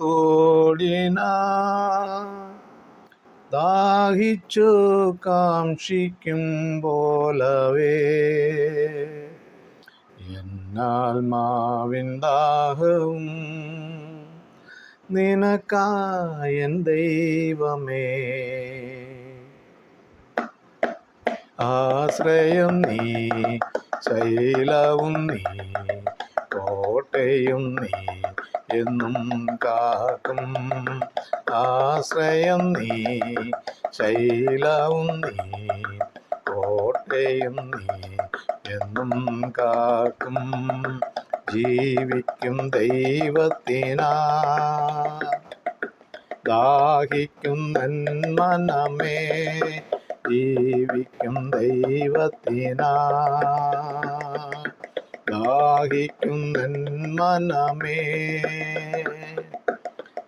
തോടിന ദാഹിച്ചു കാക്ഷിക്കും പോലവേ. എന്നാൽമാവിൻ ദാഹവും നിനക്കായൻ ദൈവമേ. ആശ്രയം നീ ശൈലവും നീ കോട്ടയും നീ എന്നും കാക്കും. ആശ്രയം നീ ശൈലവും നീ കോട്ടയും നീ എന്നും കാക്കും. ജീവിക്കും ദൈവത്തിനാ. ദാഹിക്കും നന്മനമേ ജീവിക്കും ദൈവത്തിനാ. ദാഹിക്കും മനമേ.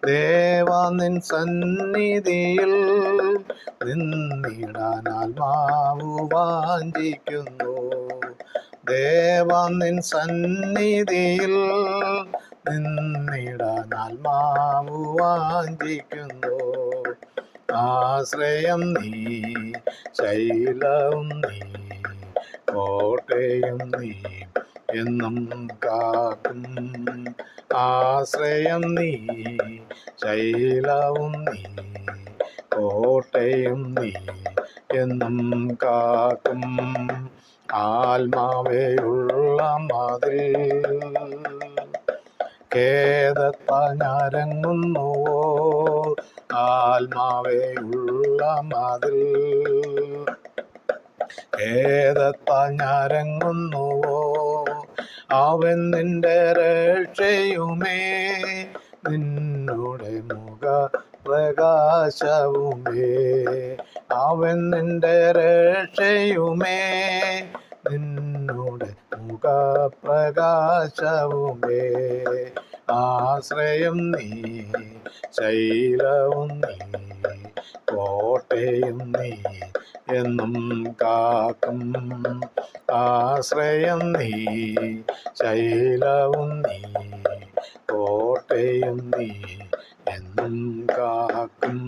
ദേവാനിൻ സന്നിധിയിൽ നിന്നിടാൻ ആത്മാവു വാഞ്ചിക്കുന്നു ദേവാനിൻ സന്നിധിയിൽ നിന്നിടാൻ ആത്മാവു വാഞ്ചിക്കുന്നു ആശ്രയം നീ ശൈലവും നീ കോട്ടയം നീ എന്നും കാക്കും ആശ്രയം നീ ശൈലവും നീ കോട്ടയും നീ എന്നും കാക്കും ആത്മാവേയുള്ള മതിൽ. ഖേദത്താൽ ഞരങ്ങുന്നുവോ ആത്മാവേയുള്ള മതിൽ. ഖേദത്താൽ ഞരങ്ങുന്നുവോ അവൻ നിന്റെ രക്ഷയുമേ നിന്നുടെ മുഖ പ്രകാശവുമേ അവൻ നിന്റെ രക്ഷയുമേ നിന്നുടെ മുഖ പ്രകാശവുമേ ആശ്രയം നീ ശൈലവും നീ കോട്ടയും നീ എന്നും കാക്കും ആശ്രയം നീ ശൈലവും നീ കോട്ടയും നീ എന്നും കാക്കും